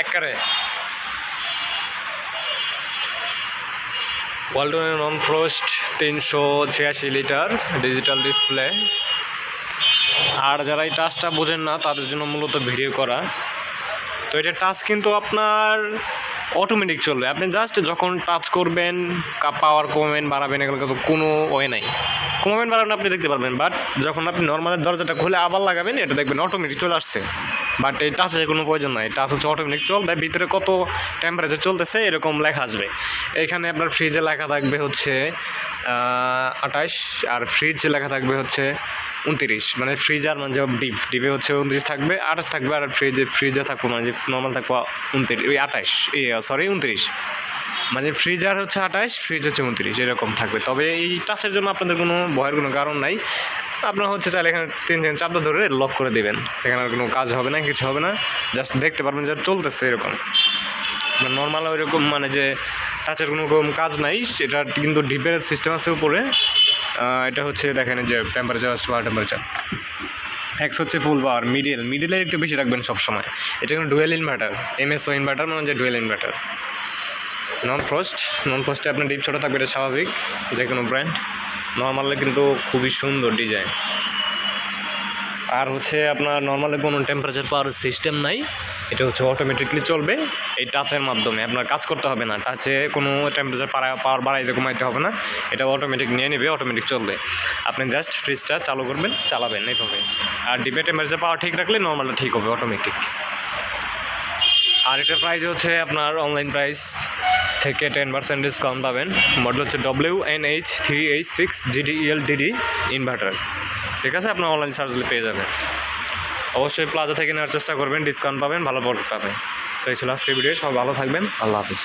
একবারে। ওয়ালটনের নন ফ্রোস্ট তিনশো ছিয়াশি লিটার ডিজিটাল ডিসপ্লে আর যারা এই টাচটা বোঝেন না, তাদের জন্য মূলত ভিডিও করা। তো এটা টাচ কিন্তু আপনার অটোমেটিক চলবে। আপনি জাস্ট যখন টাচ করবেন পাওয়ার কমাবেন, বাড়াবেন, এগুলো কিন্তু কোনো ওয়ে নাই। কমাবেন, বাড়াবেন আপনি দেখতে পারবেন বাট যখন আপনি নর্মাল দরজাটা খুলে আবার লাগাবেন, এটা দেখবেন অটোমেটিক চলে আসছে। বাট এই টাচের কোনো প্রয়োজন নাই। টাচ হচ্ছে অটোমেটিক চলবে, ভিতরে কত টেম্পারেচার চলতেছে, এরকম লেখা আসবে। এখানে আপনার ফ্রিজে লেখা থাকবে হচ্ছে আঠাশ, আর ফ্রিজ লেখা থাকবে হচ্ছে উনত্রিশ। মানে ফ্রিজার মানে ডিপ ডিপে হচ্ছে উনত্রিশ থাকবে, আঠাশ থাকবে, আর ফ্রিজে ফ্রিজে থাকব মানে নর্মাল থাকব উনত্রিশ, ওই আঠাশ, এই সরি, উনত্রিশ। মানে ফ্রিজার হচ্ছে আঠাশ ফ্রিজ হচ্ছে উনত্রিশ, এরকম থাকবে। তবে এই টাচের জন্য আপনাদের কোনো ভয়ের কোনো কারণ নাই। আপনার হচ্ছে চাইলে এখানে তিন তিন চারটা ধরে লক করে দেবেন। এখানে আর কোনো কাজ হবে না, কিছু হবে না। জাস্ট দেখতে পারবেন যে চলতেছে এরকম। নর্মাল ওইরকম মানে যে টাচের কোনো রকম কাজ নাই, সেটা কিন্তু ডিপের সিস্টেম আছে উপরে। এটা হচ্ছে দেখেন যে টেম্পারেচার পাওয়ার টেম্পারেচার এক্স হচ্ছে ফুল পাওয়ার মিডিল মিডিলের একটু বেশি রাখবেন সবসময়। এটা কিন্তু ডুয়েল ইনভার্টার এমএসও ইনভার্টার মানে যে dual inverter non frost non ফ্রস্টে আপনার ডিপ ছোটো থাকবে, এটা স্বাভাবিক যে কোনো ব্র্যান্ড নর্মালে কিন্তু খুবই সুন্দর ডিজাইন আর হচ্ছে আপনার নর্মালি কোনো টেম্পারেচার পাওয়ার সিস্টেম নাই, এটা হচ্ছে অটোমেটিকলি চলবে এই টাচের মাধ্যমে। আপনার কাজ করতে হবে না টাচে কোনো টেম্পারেচার পাওয়ার বাড়াইতে কমাইতে হবে না, এটা অটোমেটিক নিয়ে নেবে অটোমেটিক চলবে। আপনি জাস্ট ফ্রিজটা চালু করবেন, চালাবেন এইভাবে। আর ডিপে টেম্পারেচার পাওয়ার ঠিক রাখলে নর্মালটা ঠিক হবে অটোমেটিক আর এটার প্রাইস হচ্ছে আপনার অনলাইন প্রাইস থেকে টেন পার্সেন্ট ডিসকাউন্ট পাবেন। মডেল হচ্ছে W N H three H six GDL DD inverter ঠিক আছে, আপনার অনলাইন সার্চ দিলে পেয়ে যাবেন। অবশ্যই প্লাজা থেকে নেওয়ার চেষ্টা করবেন ডিসকাউন্ট পাবেন, ভালো প্রোডাক্ট পাবেন। তো এই ছিল আজকের ভিডিও সব ভালো থাকবেন, আল্লাহ হাফিজ।